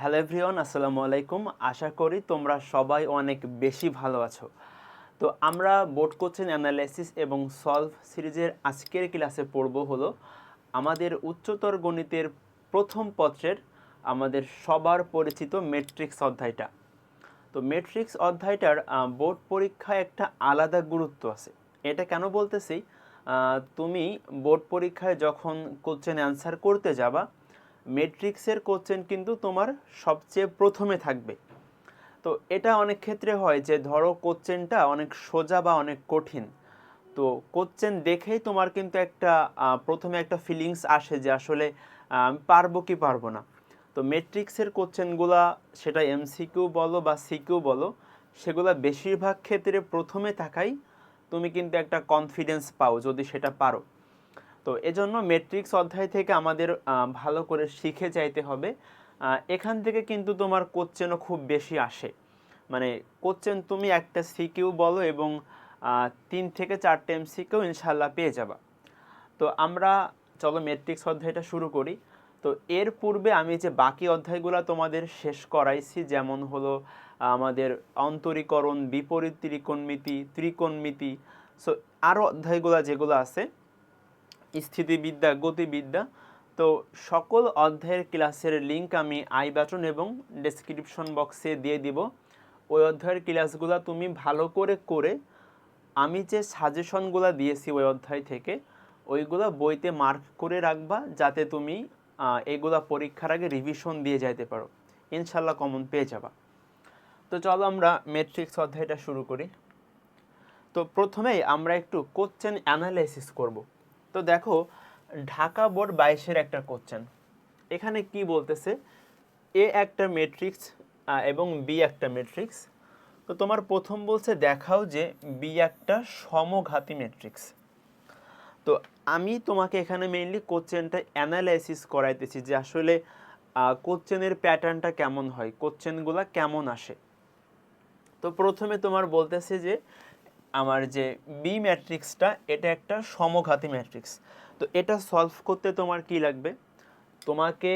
Hello everyone আসসালামু আলাইকুম। আশা করি তোমরা সবাই অনেক বেশি ভালো আছো। তো আমরা বোর্ড কোচিং অ্যানালাইসিস এবং সলভ সিরিজের আজকের ক্লাসে পড়ব হলো আমাদের উচ্চতর গণিতের প্রথম পত্রের আমাদের সবার পরিচিত মেট্রিক্স অধ্যায়টা। তো মেট্রিক্স অধ্যায়টার বোর্ড পরীক্ষায় একটা আলাদা গুরুত্ব আছে। এটা কেন বলতেছি? তুমি বোর্ড পরীক্ষায় যখন কোশ্চেন অ্যান্সার করতে যাবা মেট্রিক্সের কোশ্চেন কিন্তু তোমার সবচেয়ে প্রথমে থাকবে। তো এটা অনেক ক্ষেত্রে হয় যে ধরো কোশ্চেনটা অনেক সোজা বা অনেক কঠিন। তো কোশ্চেন দেখেই তোমার কিন্তু একটা প্রথমে একটা ফিলিংস আসে যে আসলে পারব কি পারব না। তো মেট্রিক্সের কোশ্চেনগুলা সেটা এমসিকিউ বলো বা সিকিউ বলো, সেগুলা বেশিরভাগ ক্ষেত্রে প্রথমে থাকাই তুমি কিন্তু একটা কনফিডেন্স পাও যদি সেটা পারো। তো এজন্য মেট্রিক্স অধ্যায় থেকে আমাদের ভালো করে শিখে যাইতে হবে। এখান থেকে কিন্তু তোমার কোশ্চেনও খুব বেশি আসে। মানে কোশ্চেন তুমি একটা সিকিউ বলো এবং তিন থেকে চারটে এমসিকিউ ইনশাল্লাহ পেয়ে যাবা। তো আমরা, চলো মেট্রিক্স অধ্যায়টা শুরু করি। তো এর পূর্বে আমি যে বাকি অধ্যায়গুলো তোমাদের শেষ করাইছি, যেমন হলো আমাদের অন্তরীকরণ, বিপরীত ত্রিকোণমিতি ত্রিকোণমিতি সো আরও অধ্যায়গুলো যেগুলো আছে স্থিতিবিদ্যা, গতিবিদ্যা। তো সকল অধ্যায়ের ক্লাসের লিংক আমি আই বাটন এবং ডেসক্রিপশন বক্সে দিয়ে দিব। ওই অধ্যায়ের ক্লাসগুলো তুমি ভালো করে করে আমি যে সাজেশনগুলো দিয়েছি ওই অধ্যায় থেকে, ওইগুলো বইতে মার্ক করে রাখবা যাতে তুমি এগুলা পরীক্ষার আগে রিভিশন দিয়ে যাইতে পারো। ইনশাল্লাহ কমন পেয়ে যাবা। তো চলো আমরা মেট্রিক্স অধ্যায়টা শুরু করি। তো প্রথমেই আমরা একটু কোশ্চেন অ্যানালাইসিস করব। তো দেখো, ঢাকা বোর্ড বাইশের একটা কোশ্চেন এখানে কি বলতেছে? এ একটা মেট্রিক্স এবং বি একটা মেট্রিক্স তো তোমার প্রথম বলছে, দেখাও যে বি একটা সমঘাতী মেট্রিক্স তো আমি তোমাকে এখানে মেইনলি কোশ্চেনটা অ্যানালাইসিস করাইতেছি যে আসলে কোশ্চেনের প্যাটার্নটা কেমন হয় কোশ্চেনগুলো কেমন আসে। তো প্রথমে তোমার বলতেছে যে আমার যে বি ম্যাট্রিক্সটা এটা একটা সমঘাতী ম্যাট্রিক্স তো এটা সলভ করতে তোমার কি লাগবে? তোমাকে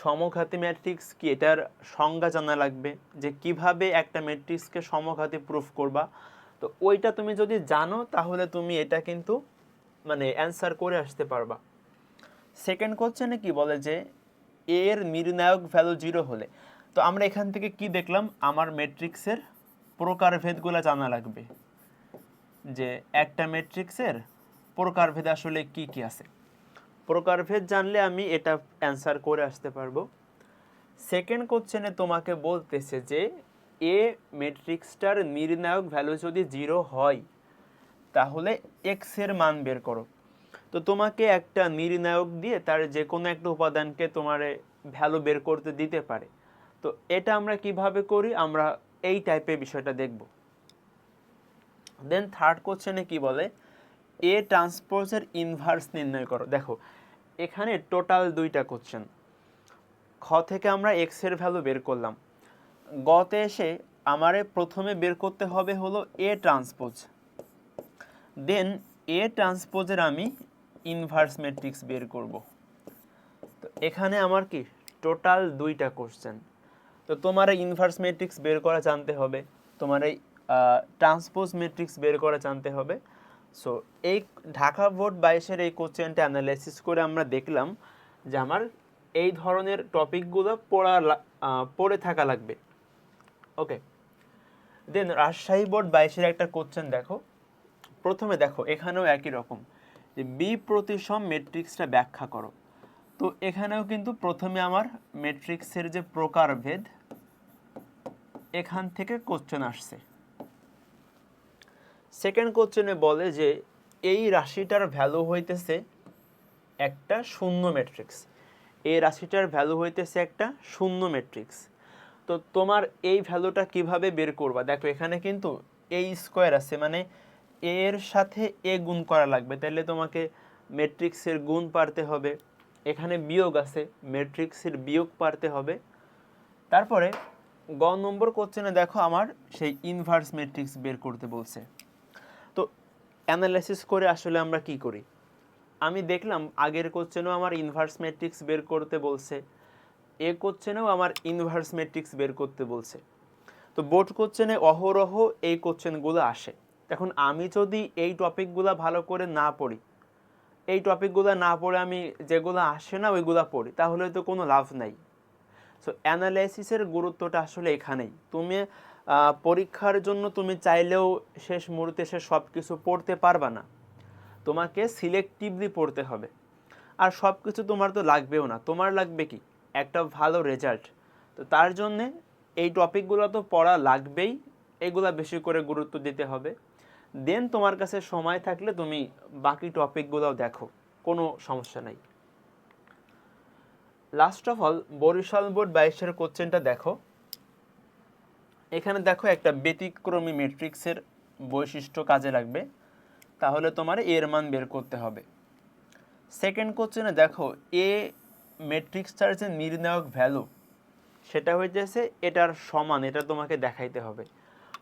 সমঘাতী ম্যাট্রিক্স কি, এটার সংজ্ঞা জানা লাগবে যে কীভাবে একটা ম্যাট্রিক্সকে সমঘাতী প্রুফ করবা। তো ওইটা তুমি যদি জানো, তাহলে তুমি এটা কিন্তু মানে অ্যান্সার করে আসতে পারবা। সেকেন্ড কোশ্চেনে কি বলে যে, এর নির্ণায়ক ভ্যালু জিরো হলে। তো আমরা এখান থেকে কি দেখলাম? আমার ম্যাট্রিক্সের প্রকারভেদগুলো জানা লাগবে। যে একটা ম্যাট্রিক্সের প্রকারভেদ আসলে কি কি আছে? প্রকারভেদ জানলে আমি এটা অ্যান্সার করে আসতে পারব। সেকেন্ড কোশ্চেনে তোমাকে বলতেছে যে, এ ম্যাট্রিক্সটার নির্ণায়ক ভ্যালু যদি জিরো হয়, তাহলে এক্সের মান বের করো। তো তোমাকে একটা নির্ণায়ক দিয়ে তার যে কোনো একটা উপাদানকে তোমার ভ্যালু বের করতে দিতে পারে। তো এটা আমরা কীভাবে করি? আমরা এই টাইপের বিষয়টা দেখব। দেন থার্ড কোশ্চেনে কি বলে? এ ট্রান্সপোজের ইনভার্স নির্ণয় করো। দেখো, এখানে টোটাল দুইটা কোশ্চেন খ থেকে আমরা এক্সের ভ্যালু বের করলাম। গতে এসে আমারে প্রথমে বের করতে হবে হলো এ ট্রান্সপোজ দেন এ ট্রান্সপোজের আমি ইনভার্স ম্যাট্রিক্স বের করব। তো এখানে আমার কি? টোটাল দুইটা কোশ্চেন তো তোমার ইনভার্স ম্যাট্রিক্স বের করা জানতে হবে। তোমার এই ট্রান্সপোজ ম্যাট্রিক্স বের করা জানতে হবে। সো এই ঢাকা বোর্ড বাইশের এই কোশ্চেনটা অ্যানালাইসিস করে আমরা দেখলাম যে আমার এই ধরনের টপিকগুলো পড়া পড়ে থাকা লাগবে। ওকে দেন রাজশাহী বোর্ড বাইশের একটা কোশ্চেন দেখো। প্রথমে দেখো, এখানেও একই রকম যে বি প্রতিসম ম্যাট্রিক্সটা ব্যাখ্যা করো। তো এখানেও কিন্তু প্রথমে আমার ম্যাট্রিক্সের যে প্রকারভেদ, এখান থেকে কোশ্চেন আসছে। সেকেন্ড কোশ্চেনে বলে যে, এই রাশিটার ভ্যালু হইতেছে একটা শূন্য ম্যাট্রিক্স এই রাশিটার ভ্যালু হইতেছে একটা শূন্য ম্যাট্রিক্স তো তোমার এই ভ্যালুটা কীভাবে বের করবা? দেখো, এখানে কিন্তু এ স্কোয়ার আছে মানে এর সাথে এ গুণ করা লাগবে। তাহলে তোমাকে ম্যাট্রিক্সের গুণ পারতে হবে। এখানে বিয়োগ আছে ম্যাট্রিক্সের বিয়োগ পারতে হবে। তারপরে গ নম্বর কোশ্চেনে দেখো, আমার সেই ইনভার্স ম্যাট্রিক্স বের করতে বলছে। অ্যানালাইসিস করে আসলে আমরা কি করি? আমি দেখলাম আগের কোশ্চেনও আমার ইনভার্স ম্যাট্রিক্স বের করতে বলছে, এ কোশ্চেনেও আমার ইনভার্স ম্যাট্রিক্স বের করতে বলছে। তো বোর্ড কোশ্চেনে অহরহ এই কোশ্চেনগুলো আসে। এখন আমি যদি এই টপিকগুলো ভালো করে না পড়ি, এই টপিকগুলো না পড়ে আমি যেগুলো আসে না ওইগুলো পড়ি, তাহলে তো কোনো লাভ নাই। সো অ্যানালাইসিসের গুরুত্বটা আসলে এখানেই। তুমি পরীক্ষার জন্য তুমি চাইলেও শেষ মুহূর্তে সে সব কিছু পড়তে পারবা না। তোমাকে সিলেক্টিভলি পড়তে হবে। আর সব কিছু তোমার তো লাগবেও না। তোমার লাগবে কি? একটা ভালো রেজাল্ট তো তার জন্যে এই টপিকগুলো তো পড়া লাগবেই। এগুলা বেশি করে গুরুত্ব দিতে হবে। দেন তোমার কাছে সময় থাকলে তুমি বাকি টপিকগুলোও দেখো। কোনো সমস্যা নাই। Last of all Barishal board বাইশের কোশ্চেনটা দেখো। এখানে দেখো একটা ব্যতিক্রমী ম্যাট্রিক্সের বৈশিষ্ট্য কাজে লাগবে। তাহলে তোমার এর মান বের করতে হবে। সেকেন্ড কোশ্চেনে দেখো এ ম্যাট্রিক্সটার যে নির্ণায়ক ভ্যালু সেটা হইতেছে এটার সমান, এটা তোমাকে দেখাইতে হবে।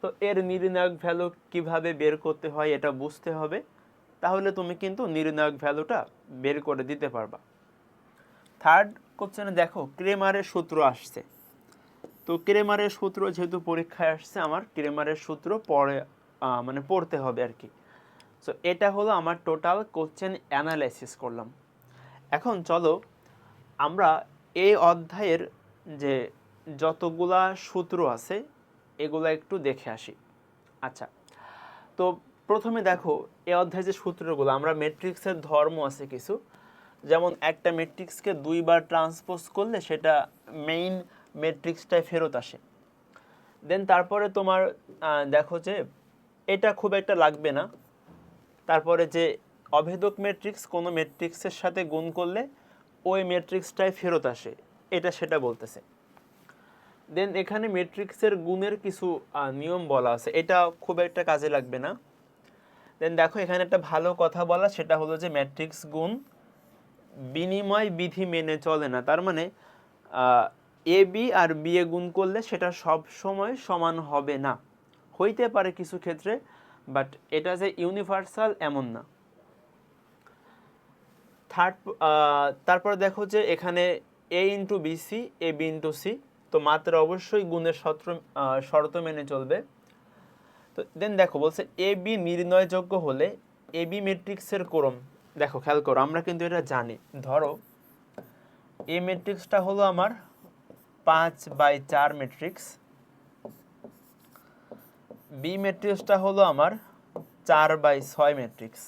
তো এর নির্ণায়ক ভ্যালু কীভাবে বের করতে হয় এটা বুঝতে হবে। তাহলে তুমি কিন্তু নির্ণায়ক ভ্যালুটা বের করে দিতে পারবা। থার্ড কোশ্চেনে দেখো, ক্রেমারের সূত্র আসছে। তো ক্রেমারের সূত্র যেহেতু পরীক্ষায় আসছে, আমার ক্রেমারের সূত্র পরে মানে পড়তে হবে আর কি সো এটা হলো আমার টোটাল কোশ্চেন অ্যানালাইসিস করলাম। এখন চলো, আমরা এই অধ্যায়ের যে যতগুলা সূত্র আছে, এগুলো একটু দেখে আসি। আচ্ছা তো প্রথমে দেখো, এই অধ্যায়ে যে সূত্রগুলো, আমরা ম্যাট্রিক্সের ধর্ম আছে কিছু। যেমন একটা ম্যাট্রিক্সকে দুইবার ট্রান্সপোজ করলে সেটা মেইন ম্যাট্রিক্সটায় ফেরত আসে। দেন তারপরে তোমার দেখো যে এটা খুব একটা লাগবে না। তারপরে যে অভেদক ম্যাট্রিক্স কোনো ম্যাট্রিক্সের সাথে গুণ করলে ওই ম্যাট্রিক্সটাই ফেরত আসে, এটা সেটা বলতেছে। দেন এখানে ম্যাট্রিক্সের গুণের কিছু নিয়ম বলা আছে, এটা খুব একটা কাজে লাগবে না। দেন দেখো এখানে একটা ভালো কথা বলা, সেটা হলো যে ম্যাট্রিক্স গুণ বিনিময় বিধি মেনে চলে না। তার মানে A B R B A গুণ করলে সেটা সব সময় সমান হবে না। হইতে পারে কিছু ক্ষেত্রে বাট এটা যে ইউনিভার্সাল এমন না। থার্ড তারপর দেখো যে এখানে A into B C A B into C তো মাত্রা অবশ্যই গুণের আহ, শর্ত মেনে চলবে। তো দেন দেখো বলছে এ বি নির্ণয়যোগ্য হলে এ বি ম্যাট্রিক্সের ক্রম দেখো খেয়াল করো আমরা কিন্তু এটা জানি। ধরো এ ম্যাট্রিক্সটা হলো আমার পাঁচ বাই চার ম্যাট্রিক্স বি ম্যাট্রিক্সটা হলো আমার চার বাই ছয় ম্যাট্রিক্স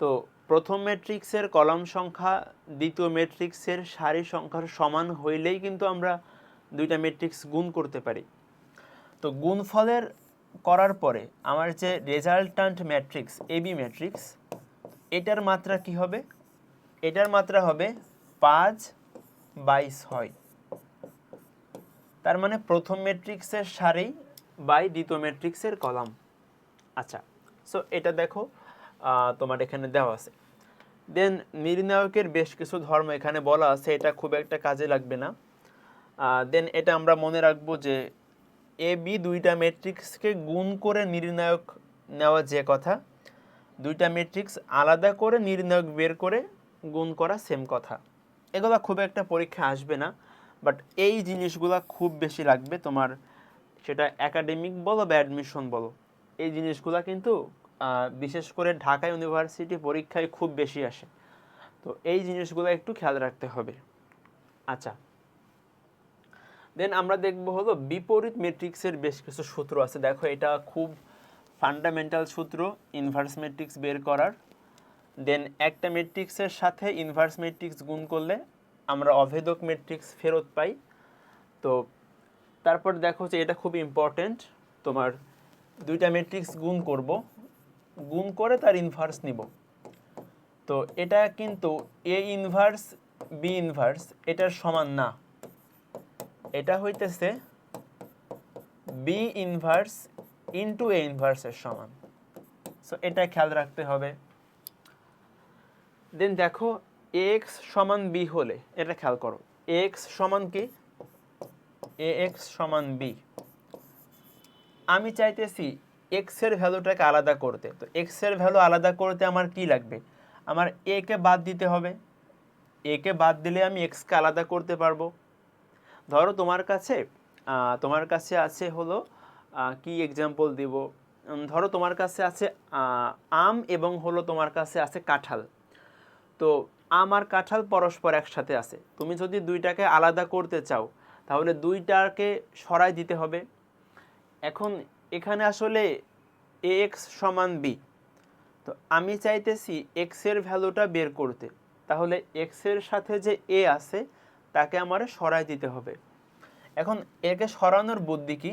তো প্রথম ম্যাট্রিক্সের কলাম সংখ্যা, দ্বিতীয় ম্যাট্রিক্সের সারি সংখ্যার সমান হইলেই কিন্তু আমরা দুইটা ম্যাট্রিক্স গুণ করতে পারি। তো গুণফলের করার পরে আমার যে রেজাল্টান্ট ম্যাট্রিক্স এবি ম্যাট্রিক্স এটার মাত্রা কি হবে? এটার মাত্রা হবে পাঁচ বাই ছয়। তার মানে প্রথম ম্যাট্রিক্সের সারি বাই দ্বিতীয় ম্যাট্রিক্সের কলাম আচ্ছা সো এটা দেখো তোমার এখানে দেওয়া আছে। দেন নির্ণায়কের বেশ কিছু ধর্ম এখানে বলা আছে, এটা খুব একটা কাজে লাগবে না। দেন এটা আমরা মনে রাখব যে এ, বি দুইটা ম্যাট্রিক্সকে গুণ করে নির্ণায়ক নেওয়া যে কথা, দুইটা ম্যাট্রিক্স আলাদা করে নির্ণায়ক বের করে গুণ করা সেম কথা। এগুলো খুব একটা পরীক্ষা আসবে না। বাট এই জিনিসগুলা খুব বেশি লাগবে তোমার, সেটা একাডেমিক বলো বা অ্যাডমিশন বলো। এই জিনিসগুলা কিন্তু বিশেষ করে ঢাকা ইউনিভার্সিটি পরীক্ষায় খুব বেশি আসে। তো এই জিনিসগুলো একটু খেয়াল রাখতে হবে। আচ্ছা। দেন আমরা দেখব হলো বিপরীত ম্যাট্রিক্সের বেশ কিছু সূত্র আছে। দেখো এটা খুব ফান্ডামেন্টাল সূত্র ইনভার্স ম্যাট্রিক্স বের করার। দেন একটা ম্যাট্রিক্সের সাথে ইনভার্স ম্যাট্রিক্স গুণ করলে আমরা অভেদক ম্যাট্রিক্স ফেরত পাই। তো তারপর দেখো যে এটা খুব ইম্পর্টেন্ট তোমার দুইটা ম্যাট্রিক্স গুণ করব। গুণ করে তার ইনভার্স নিব। তো এটা কিন্তু এ ইনভার্স বি ইনভার্স এটার সমান না। এটা হইতেছে বি ইনভার্স ইনটু এ ইনভার্সের সমান। সো এটা খেয়াল রাখতে হবে। দেন দেখো এক্স সমান বি হলে, এটা খেয়াল করো এক্স সমান কি? এ এক্স সমান বি আমি চাইতেছি এক্সের ভ্যালুটাকে আলাদা করতে, তো এক্সের ভ্যালু আলাদা করতে আমার কি লাগবে? আমার এ কে বাদ দিতে হবে এ কে বাদ দিলে আমি এক্সকে আলাদা করতে পারব। ধরো তোমার কাছে তোমার কাছে আছে হলো কি এক্সাম্পল দিব? ধরো তোমার কাছে আছে আম এবং হলো তোমার কাছে আছে কাঁঠাল। তো আম আর কাঁঠাল পরস্পর একসাথে আছে। তুমি যদি দুইটাকে আলাদা করতে চাও, তাহলে দুইটাকে সরাই দিতে হবে। এখন এখানে আসলে এ এক্স সমান বি তো আমি চাইতেছি এক্সের ভ্যালুটা বের করতে। তাহলে এক্সের সাথে যে এ আছে, তাকে আমার সরাই দিতে হবে। এখন একে সরানোর বুদ্ধি কি?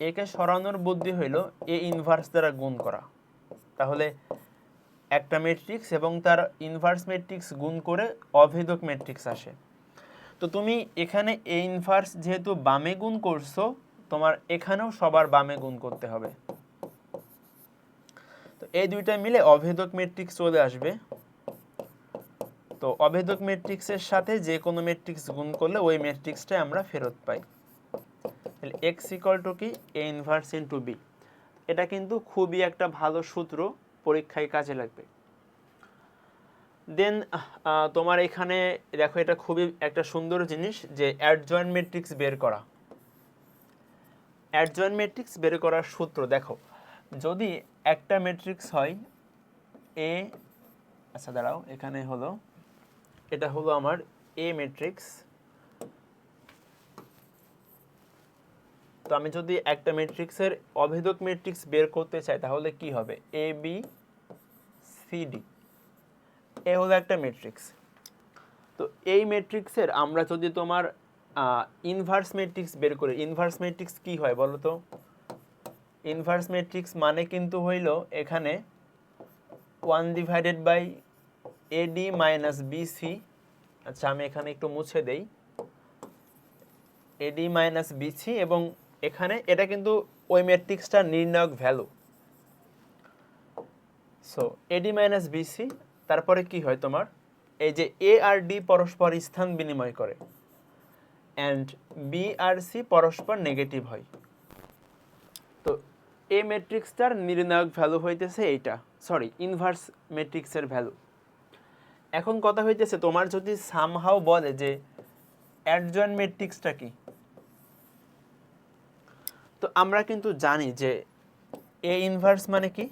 একে সরানোর বুদ্ধি হইল এ ইনভার্স দ্বারা গুণ করা। তাহলে একটা ম্যাট্রিক্স এবং তার ইনভার্স ম্যাট্রিক্স গুণ করে অভেদক ম্যাট্রিক্স আসে। তো তুমি এখানে এ ইনভার্স যেহেতু বামে গুণ করছ, তোমার এখানেও সবার বামে গুণ করতে হবে। তো এই দুইটা মিলে অভেদক ম্যাট্রিক্স চলে আসবে। তো অভেদক ম্যাট্রিক্সের সাথে যে কোনো ম্যাট্রিক্স গুণ করলে ওই ম্যাট্রিক্সটাই আমরা ফেরত পাই। তাহলে এক্স ইকুয়াল টু কি? এ ইনভার্স ইন্টু বি এটা কিন্তু খুবই একটা ভালো সূত্র। পরীক্ষায় কাজে লাগবে। দেন তোমার এখানে দেখো এটা খুবই একটা সুন্দর জিনিস যে অ্যাডজয়েন্ট ম্যাট্রিক্স বের করা। অ্যাডজয়েন্ট ম্যাট্রিক্স বের করার সূত্র দেখো, যদি একটা ম্যাট্রিক্স হয় এ আচ্ছা দাঁড়াও, এখানে হলো, এটা হলো আমার এ ম্যাট্রিক্স তো আমি যদি একটা ম্যাট্রিক্সের অভেদক ম্যাট্রিক্স বের করতে চাই, তাহলে কি হবে? A B C D A হলো একটা ম্যাট্রিক্স তো এই ম্যাট্রিক্সের আমরা যদি তোমার ইনভার্স ম্যাট্রিক্স বের করি ইনভার্স ম্যাট্রিক্স কি হয় বলো তো? ইনভার্স ম্যাট্রিক্স মানে কিন্তু হইল এখানে one divided by AD minus BC আচ্ছা আমি এখানে একটু মুছে দেই। এডি মাইনাস বিসি এবং এখানে এটা কিন্তু ওই ম্যাট্রিক্সটার নির্ণায়ক value so AD minus BC তারপরে কি হয় তোমার? এই যে এ আর ডি পরস্পর স্থান বিনিময় করে অ্যান্ড বি আর সি পরস্পর নেগেটিভ হয়। তো এ ম্যাট্রিক্সটার নির্ণায়ক ভ্যালু হইতেছে এইটা সরি ইনভার্স ম্যাট্রিক্সের ভ্যালু এখন কথা হইতেছে, তোমার যদি সামহাও বলে যে অ্যাডজয়েন্ট ম্যাট্রিক্সটা কি? তো আমরা কিন্তু জানি যে এ ইনভার্স মানে কি?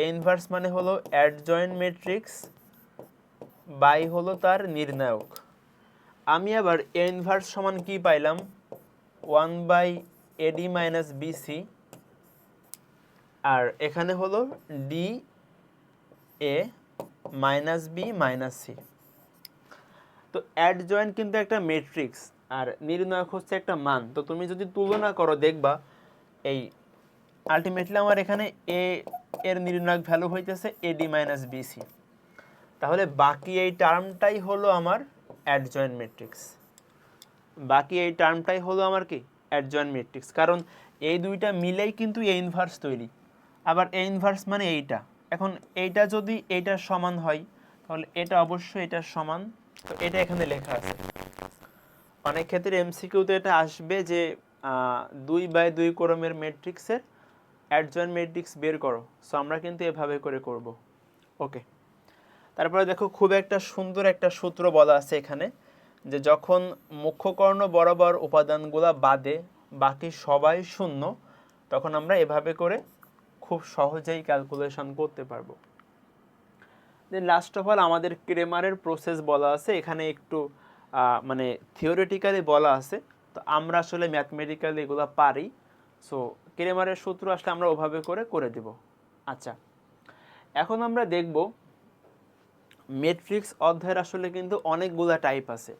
এ ইনভার্স মানে হলো অ্যাডজয়েন্ট ম্যাট্রিক্স বাই হলো তার নির্ণায়ক। আমি আবার এ ইনভার্স সমান কি পাইলাম? One by AD minus BC আর এখানে হলো D A minus B minus C তো অ্যাডজয়েন্ট কিন্তু একটা ম্যাট্রিক্স আর নির্ণায়ক হচ্ছে একটা মান। তো তুমি যদি তুলনা করো, দেখবা এই আলটিমেটলি আমার এখানে এ এর নির্ণায়ক ভ্যালু হইতেছে এডি মাইনাস বিসি তাহলে বাকি এই টার্মটাই হলো আমার অ্যাডজয়েন্ট ম্যাট্রিক্স বাকি এই টার্মটাই হলো আমার কি? অ্যাডজয়েন্ট ম্যাট্রিক্স কারণ এই দুইটা মিলেই কিন্তু এই ইনভার্স তৈরি। আবার এই ইনভার্স মানে এইটা। এখন এইটা যদি এইটার সমান হয়, তাহলে এটা অবশ্যই এটার সমান। তো এটা এখানে লেখা আছে। অনেক ক্ষেত্রে এমসিকিউতে এটা আসবে যে দুই বাই দুই ক্রমের ম্যাট্রিক্সের অ্যাডজয়েন্ট ম্যাট্রিক্স বের করো। সো আমরা কিন্তু এভাবে করে করব। ওকে তারপরে দেখো খুব একটা সুন্দর একটা সূত্র বলা আছে এখানে যে যখন মুখ্যকর্ণ বরাবর উপাদানগুলা বাদে বাকি সবাই শূন্য, তখন আমরা এভাবে করে খুব সহজেই ক্যালকুলেশন করতে পারব। দেন লাস্ট অফ অল আমাদের ক্রেমারের প্রসেস বলা আছে। এখানে একটু মানে থিওরিটিক্যালি বলা আছে। তো আমরা আসলে ম্যাথমেটিক্যালি এগুলো পারি। সো ক্রেমারের সূত্র আসলে আমরা ওভাবে করে করে দেব। আচ্ছা এখন আমরা দেখব মেট্রিক্স অধ্যায়ের আসলে কিন্তু অনেকগুলা টাইপ আছে।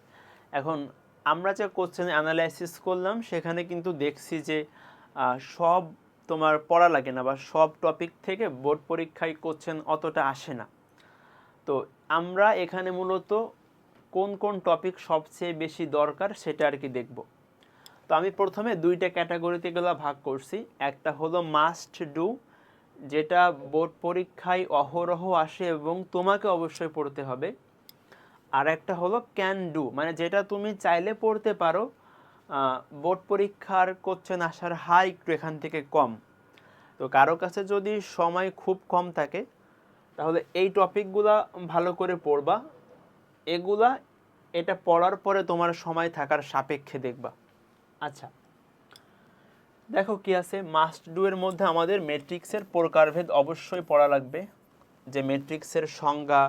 এখন আমরা যে কোশ্চেন অ্যানালাইসিস করলাম, সেখানে কিন্তু দেখছি যে সব তোমার পড়া লাগে না বা সব টপিক থেকে বোর্ড পরীক্ষায় কোশ্চেন অতটা আসে না। তো আমরা এখানে মূলত কোন কোন টপিক সবচেয়ে বেশি দরকার সেটা আর কি দেখব। তো আমি প্রথমে দুইটা ক্যাটাগরিতে এগুলো ভাগ করছি। একটা হলো মাস্ট ডু যেটা বোর্ড পরীক্ষায় অহরহ আসে এবং তোমাকে অবশ্যই পড়তে হবে। আর একটা হলো ক্যান ডু মানে যেটা তুমি চাইলে পড়তে পারো। বোর্ড পরীক্ষার কোশ্চেন আসার হার একটু এখান থেকে কম। তো কারও কাছে যদি সময় খুব কম থাকে, তাহলে এই টপিকগুলা ভালো করে পড়বা। এগুলা, এটা পড়ার পরে তোমার সময় থাকার সাপেক্ষে দেখবা। আচ্ছা। দেখো কি আছে? মাস্ট ডু এর মধ্যে আমাদের ম্যাট্রিক্সের প্রকারভেদ অবশ্যই পড়া লাগবে। যে ম্যাট্রিক্সের সংজ্ঞা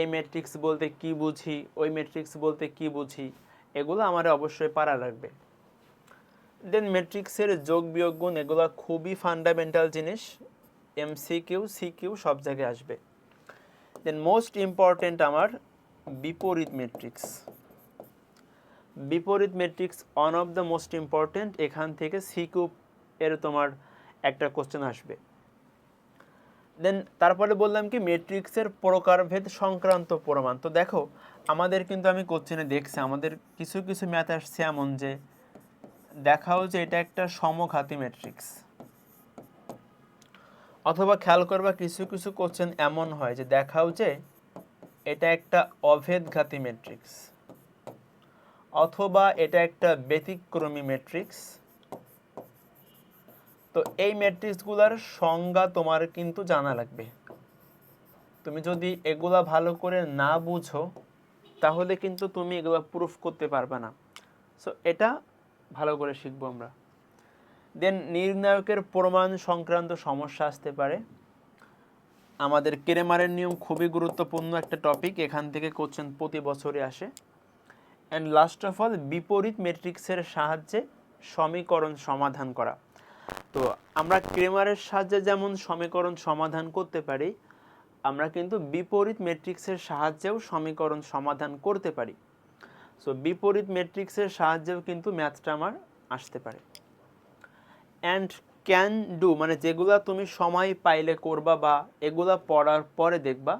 এই ম্যাট্রিক্স বলতে কি বুঝি, ওই ম্যাট্রিক্স বলতে কি বুঝি, এগুলো আমার অবশ্যই পারা লাগবে। দেন ম্যাট্রিক্সের যোগ, বিয়োগ, গুণ, এগুলো খুবই ফান্ডামেন্টাল জিনিস। এমসিকিউ সিকিউ সব জায়গায় আসবে। দেন মোস্ট ইম্পর্টেন্ট আমার বিপরীত ম্যাট্রিক্স বিপরীত matrix one of the most important এখান থেকে সিকিউ এর তোমার একটা কোশ্চেন আসবে। দেন তারপরে বললাম কি ম্যাট্রিক্সের প্রকারভেদ সংক্রান্ত প্রমাণ। তো দেখো, আমাদের কিন্তু আমি কোশ্চেনে দেখছি, আমাদের কিছু কিছু ম্যাথ আসছে এমন যে, দেখাও যে এটা একটা সমঘাতী ম্যাট্রিক্স অথবা খেয়াল করবা কিছু কিছু কোশ্চেন এমন হয় যে, দেখাও যে এটা একটা অভেদঘাতী ম্যাট্রিক্স অথবা এটা একটা ব্যতিক্রমী ম্যাট্রিক্স তো এই ম্যাট্রিক্সগুলোর সংজ্ঞা তোমার কিন্তু জানা লাগবে। তুমি যদি এগুলা ভালো করে না বুঝো, তাহলে কিন্তু তুমি এগুলো প্রুফ করতে পারবে না। সো এটা ভালো করে শিখব আমরা। দেন নির্ণায়কের প্রমাণ সংক্রান্ত সমস্যা আসতে পারে। আমাদের কেরেমারের নিয়ম খুবই গুরুত্বপূর্ণ একটা টপিক এখান থেকে কোশ্চেন প্রতি বছরে আসে। অ্যান্ড লাস্ট অফ অল বিপরীত ম্যাট্রিক্সের সাহায্যে সমীকরণ সমাধান করা। তো আমরা ক্রেমারের সাহায্যে যেমন সমীকরণ সমাধান করতে পারি, আমরা কিন্তু বিপরীত ম্যাট্রিক্সের সাহায্যেও সমীকরণ সমাধান করতে পারি। সো বিপরীত ম্যাট্রিক্সের সাহায্যেও কিন্তু ম্যাথটা আমার আসতে পারে। অ্যান্ড ক্যান ডু মানে যেগুলা তুমি সময় পাইলে করবা বা এগুলা পড়ার পরে দেখবা,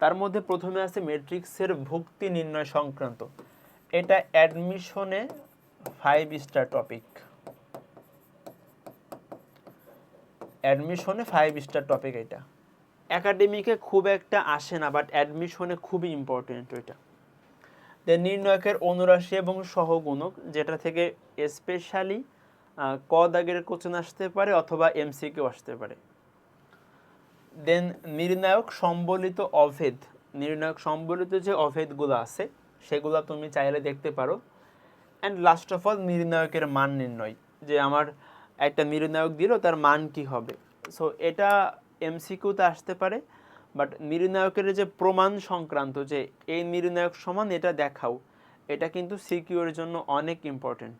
তার মধ্যে প্রথমে আছে ম্যাট্রিক্সের ভুক্তি নির্ণয় সংক্রান্ত। এটা অ্যাডমিশনে ফাইভ স্টার টপিক অ্যাডমিশনে ফাইভ স্টার টপিক এটা। একাডেমিকে খুব একটা আসে না বাট অ্যাডমিশনে খুবই ইম্পর্টেন্ট ওইটা দেন নির্ণয়কের অনুরাশি এবং সহগুণক, যেটা থেকে স্পেশালি ক দাগের কোশ্চেন আসতে পারে অথবা এমসিকিউ আসতে পারে। দেন নির্ণায়ক সম্বলিত অভেদ, নির্ণায়ক সম্বলিত যে অভেদগুলো আছে সেগুলো তুমি চাইলে দেখতে পারো। অ্যান্ড লাস্ট অফ অল নির্ণায়কের মান নির্ণয়, যে আমার একটা নির্ণায়ক দিল, তার মান কি হবে? সো এটা এমসিকিউতে আসতে পারে বাট নির্ণায়কের যে প্রমাণ সংক্রান্ত, যে এই নির্ণায়ক সমান এটা দেখাও, এটা কিন্তু সিকিউর জন্য অনেক ইম্পর্টেন্ট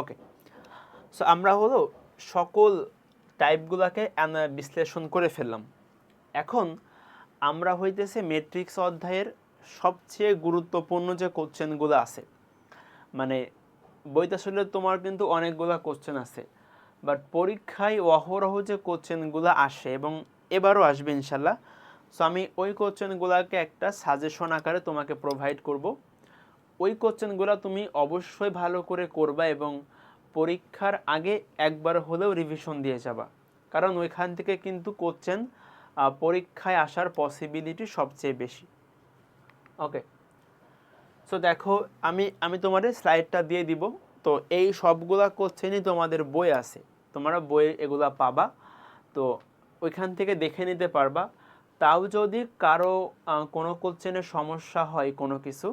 ওকে সো আমরা হলো সকল টাইপগুলোকে বিশ্লেষণ করে ফেললাম। এখন আমরা হইতেছে মেট্রিক্স অধ্যায়ের সবচেয়ে গুরুত্বপূর্ণ যে কোশ্চেনগুলো আছে মানে বইতে আসলে তোমার কিন্তু অনেকগুলো কোশ্চেন আছে বাট পরীক্ষায় অহরহ যে কোশ্চেনগুলো আসে এবং এবারও আসবে ইনশাল্লাহ সো আমি ওই কোশ্চেনগুলোকে একটা সাজেশন আকারে তোমাকে প্রোভাইড করব। ওই কোশ্চেনগুলো তুমি অবশ্যই ভালো করে করবা এবং পরীক্ষার আগে একবার হলেও রিভিশন দিয়ে যাবা, কারণ ওইখান থেকে কিন্তু কোশ্চেন পরীক্ষায় আসার পসিবিলিটি সবচেয়ে বেশি। ওকে সো দেখো, আমি আমি তোমাদের স্লাইডটা দিয়ে দিব। তো এই সবগুলা কোশ্চেনই তোমাদের বই আছে। তোমরা বই এগুলা পাবা। তো ওইখান থেকে দেখে নিতে পারবা। তাও যদি কারও কোনো কোশ্চেনের সমস্যা হয় কোনো কিছু,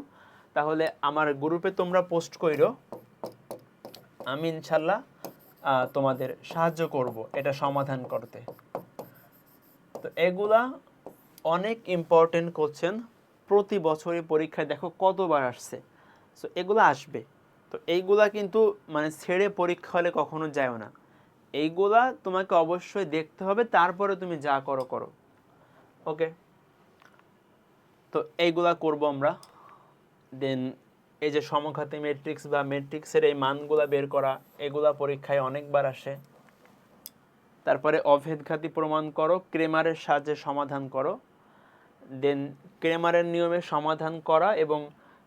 তাহলে আমার গ্রুপে তোমরা পোস্ট কইরো। আমি ইনশাল্লাহ তোমাদের সাহায্য করব এটা সমাধান করতে। তো এগুলা অনেক ইম্পর্টেন্ট কোশ্চেন প্রতি বছরই পরীক্ষায় দেখো কতবার আসছে। সো এগুলো আসবে। তো এইগুলা কিন্তু মানে ছেড়ে পরীক্ষা হলে কখনো যায় না। এইগুলা তোমাকে অবশ্যই দেখতে হবে, তারপরে তুমি যা করো করো। ওকে তো এইগুলা করব আমরা। দেন এই যে সমঘাতী ম্যাট্রিক্স বা ম্যাট্রিক্সের এই মানগুলা বের করা, এগুলা পরীক্ষায় অনেকবার আসে। তারপরে অভেদঘাতী প্রমাণ করো, ক্রেমারের সাহায্যে সমাধান করো। দেন ক্রেমারের নিয়মে সমাধান করা এবং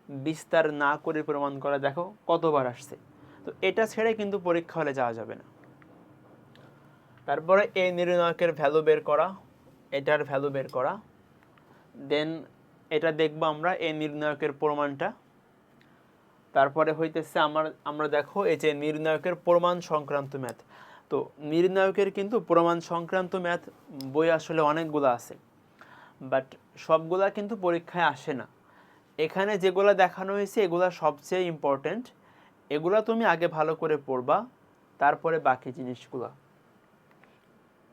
বিস্তার না করে প্রমাণ করা, দেখো কতবার আসছে। তো এটা ছেড়ে কিন্তু পরীক্ষা হলে যাওয়া যাবে না। তারপরে এই নির্ণায়কের ভ্যালু বের করা, এটার ভ্যালু বের করা। দেন এটা দেখব আমরা এই নির্ণায়কের প্রমাণটা। তারপরে হইতেছে আমার, আমরা দেখো এই যে নির্ণায়কের প্রমাণ সংক্রান্ত ম্যাথ তো নির্ণায়কের কিন্তু প্রমাণ সংক্রান্ত ম্যাথ বই আসলে অনেকগুলো আছে। বাট সবগুলা কিন্তু পরীক্ষায় আসে না। এখানে যেগুলো দেখানো হয়েছে, এগুলো সবচেয়ে ইম্পর্ট্যান্ট এগুলো তুমি আগে ভালো করে পড়বা, তারপরে বাকি জিনিসগুলো।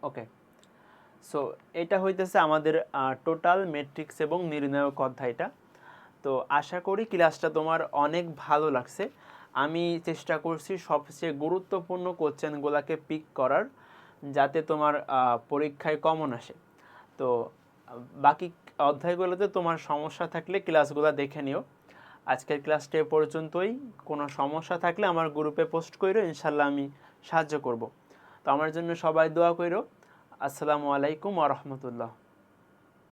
ওকে সো এটা হইতেছে আমাদের টোটাল মেট্রিক্স এবং নির্ণায়ক অধ্যায়টা। তো আশা করি ক্লাসটা তোমার অনেক ভালো লাগছে। আমি চেষ্টা করছি সবচেয়ে গুরুত্বপূর্ণ কোশ্চেনগুলোকে পিক করার, যাতে তোমার পরীক্ষায় কমন আসে। তো বাকি অধ্যায়গুলোতে তোমার সমস্যা থাকলে ক্লাসগুলো দেখে নিও। আজকের ক্লাসটা এ পর্যন্তই। কোনো সমস্যা থাকলে আমার গ্রুপে পোস্ট করো ইনশাল্লাহ আমি সাহায্য করব। তো আমার জন্য সবাই দোয়া করো আসসালামু আলাইকুম ওয়া রাহমাতুল্লাহ।